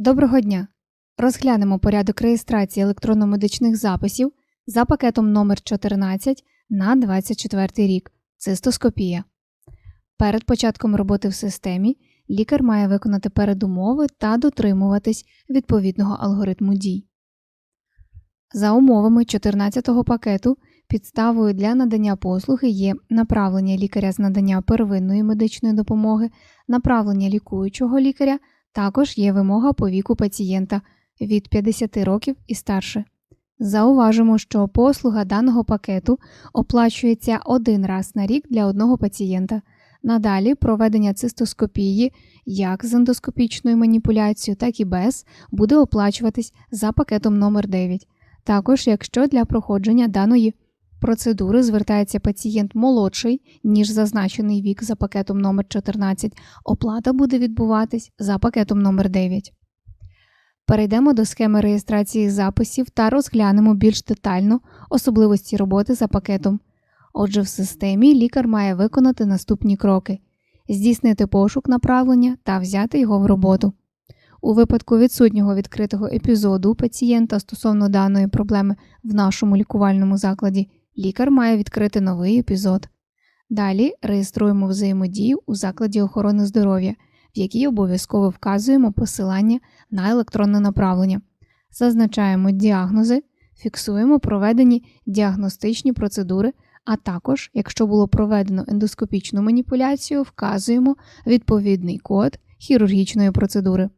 Доброго дня! Розглянемо порядок реєстрації електронно-медичних записів за пакетом номер 14 на 24 рік цистоскопія. Перед початком роботи в системі лікар має виконати передумови та дотримуватись відповідного алгоритму дій. За умовами 14 пакету підставою для надання послуги є направлення лікаря з надання первинної медичної допомоги, направлення лікуючого лікаря також є вимога по віку пацієнта від 50 років і старше. Зауважимо, що послуга даного пакету оплачується один раз на рік для одного пацієнта. Надалі проведення цистоскопії як з ендоскопічною маніпуляцією, так і без буде оплачуватись за пакетом номер 9 Також, якщо для проходження даної процедури звертається пацієнт молодший, ніж зазначений вік за пакетом номер 14 оплата буде відбуватись за пакетом номер 9 Перейдемо до схеми реєстрації записів та розглянемо більш детально особливості роботи за пакетом. Отже, в системі лікар має виконати наступні кроки: здійснити пошук направлення та взяти його в роботу. У випадку відсутнього відкритого епізоду пацієнта стосовно даної проблеми в нашому лікувальному закладі, лікар має відкрити новий епізод. Далі реєструємо взаємодію у закладі охорони здоров'я, в якій обов'язково вказуємо посилання на електронне направлення, зазначаємо діагнози, фіксуємо проведені діагностичні процедури, а також, якщо було проведено ендоскопічну маніпуляцію, вказуємо відповідний код хірургічної процедури.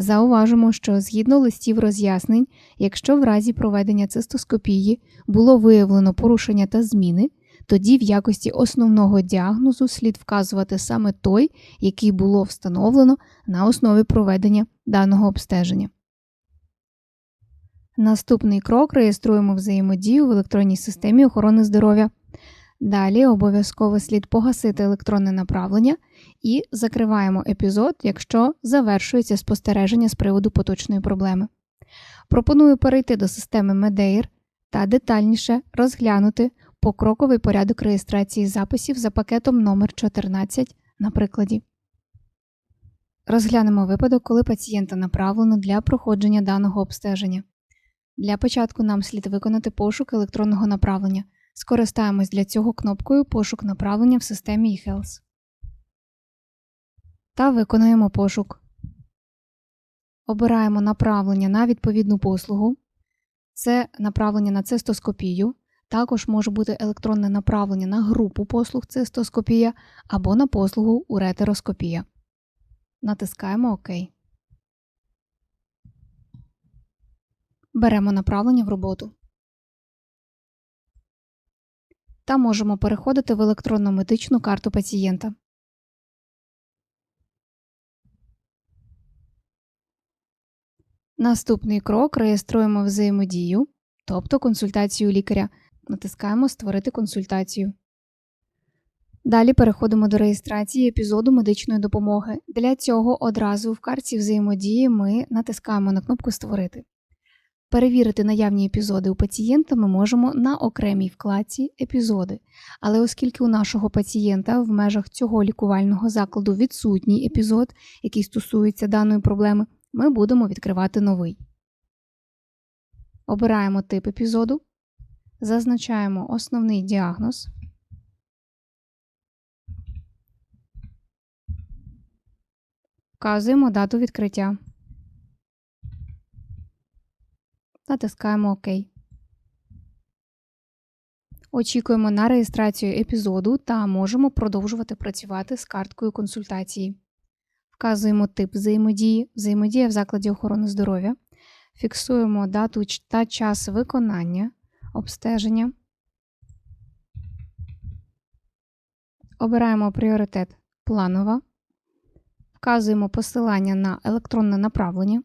Зауважимо, що згідно листів роз'яснень, якщо в разі проведення цистоскопії було виявлено порушення та зміни, тоді в якості основного діагнозу слід вказувати саме той, який було встановлено на основі проведення даного обстеження. Наступний крок реєструємо взаємодію в електронній системі охорони здоров'я. Далі обов'язково слід погасити електронне направлення і закриваємо епізод, якщо завершується спостереження з приводу поточної проблеми. Пропоную перейти до системи Medeir та детальніше розглянути покроковий порядок реєстрації записів за пакетом номер 14 на прикладі. Розглянемо випадок, коли пацієнта направлено для проходження даного обстеження. Для початку нам слід виконати пошук електронного направлення. Скористаємось для цього кнопкою Пошук направлення в системі eHealth. Та виконаємо пошук. Обираємо направлення на відповідну послугу. Це направлення на цистоскопію. Також може бути електронне направлення на групу послуг цистоскопія або на послугу уретероскопія. Натискаємо ОК. Беремо направлення в роботу. Та можемо переходити в електронну медичну карту пацієнта. Наступний крок реєструємо взаємодію, тобто консультацію лікаря. Натискаємо Створити консультацію. Далі переходимо до реєстрації епізоду медичної допомоги. Для цього одразу в карті взаємодії ми натискаємо на кнопку Створити. Перевірити наявні епізоди у пацієнта ми можемо на окремій вкладці Епізоди. Але оскільки у нашого пацієнта в межах цього лікувального закладу відсутній епізод, який стосується даної проблеми, ми будемо відкривати новий. Обираємо тип епізоду, зазначаємо основний діагноз. Вказуємо дату відкриття. Натискаємо ОК. Очікуємо на реєстрацію епізоду та можемо продовжувати працювати з карткою консультації. Вказуємо тип взаємодії, взаємодія в закладі охорони здоров'я. Фіксуємо дату та час виконання, обстеження. Обираємо пріоритет планова. Вказуємо посилання на електронне направлення.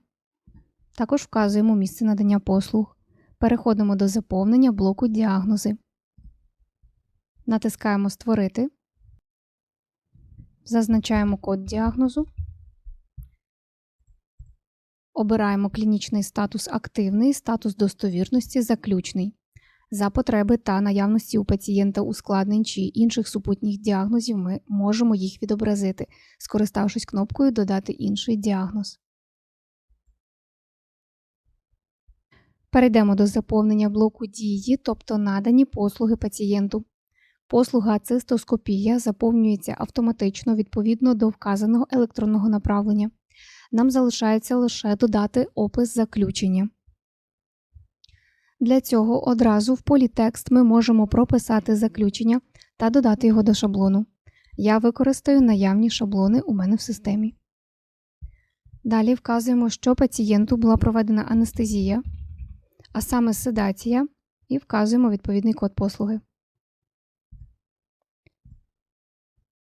Також вказуємо місце надання послуг. Переходимо до заповнення блоку діагнози. Натискаємо Створити. Зазначаємо код діагнозу. Обираємо клінічний статус активний, статус достовірності заключний. За потреби та наявності у пацієнта ускладнень чи інших супутніх діагнозів ми можемо їх відобразити, скориставшись кнопкою Додати інший діагноз. Перейдемо до заповнення блоку дії, тобто надані послуги пацієнту. Послуга цистоскопія заповнюється автоматично відповідно до вказаного електронного направлення. Нам залишається лише додати опис заключення. Для цього одразу в полі текст ми можемо прописати заключення та додати його до шаблону. Я використаю наявні шаблони у мене в системі. Далі вказуємо, що пацієнту була проведена анестезія, а саме седація, і вказуємо відповідний код послуги.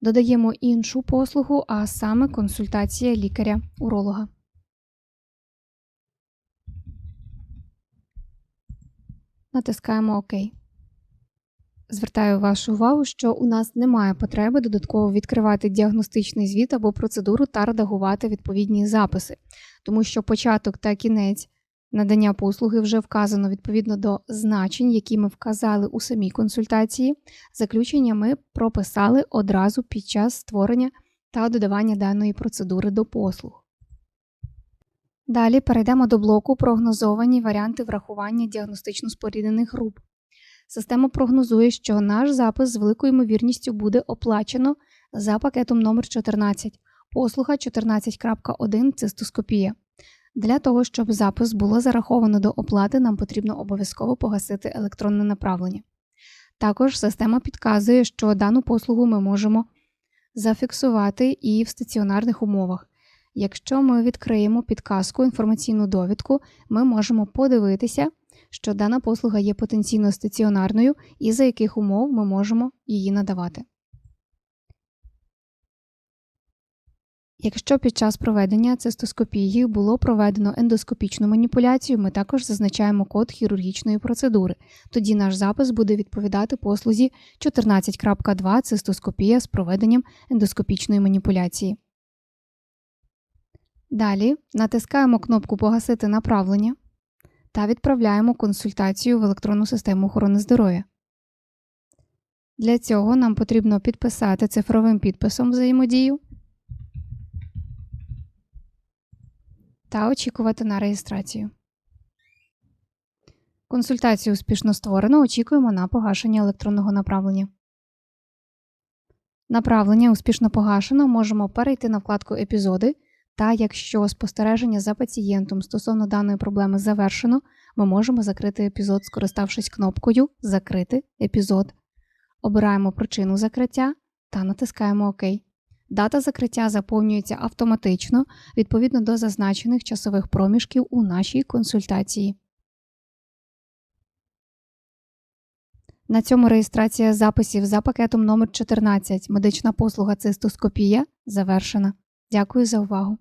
Додаємо іншу послугу, а саме консультація лікаря-уролога. Натискаємо ОК. Звертаю вашу увагу, що у нас немає потреби додатково відкривати діагностичний звіт або процедуру та редагувати відповідні записи, тому що початок та кінець надання послуги вже вказано відповідно до значень, які ми вказали у самій консультації. Заключення ми прописали одразу під час створення та додавання даної процедури до послуг. Далі перейдемо до блоку прогнозовані варіанти врахування діагностично споріднених груп. Система прогнозує, що наш запис з великою ймовірністю буде оплачено за пакетом номер 14 послуга 14.1 цистоскопія. Для того, щоб запис було зараховано до оплати, нам потрібно обов'язково погасити електронне направлення. Також система підказує, що дану послугу ми можемо зафіксувати і в стаціонарних умовах. Якщо ми відкриємо підказку інформаційну довідку, ми можемо подивитися, що дана послуга є потенційно стаціонарною і за яких умов ми можемо її надавати. Якщо під час проведення цистоскопії було проведено ендоскопічну маніпуляцію, ми також зазначаємо код хірургічної процедури. Тоді наш запис буде відповідати послузі 14.2 цистоскопія з проведенням ендоскопічної маніпуляції. Далі натискаємо кнопку Погасити направлення та відправляємо консультацію в електронну систему охорони здоров'я. Для цього нам потрібно підписати цифровим підписом взаємодію та очікувати на реєстрацію. Консультацію успішно створено. Очікуємо на погашення електронного направлення. Направлення успішно погашено. Можемо перейти на вкладку Епізоди. Та якщо спостереження за пацієнтом стосовно даної проблеми завершено, ми можемо закрити епізод, скориставшись кнопкою Закрити епізод. Обираємо причину закриття та натискаємо ОК. Дата закриття заповнюється автоматично відповідно до зазначених часових проміжків у нашій консультації. На цьому реєстрація записів за пакетом номер 14 медична послуга цистоскопія завершена. Дякую за увагу!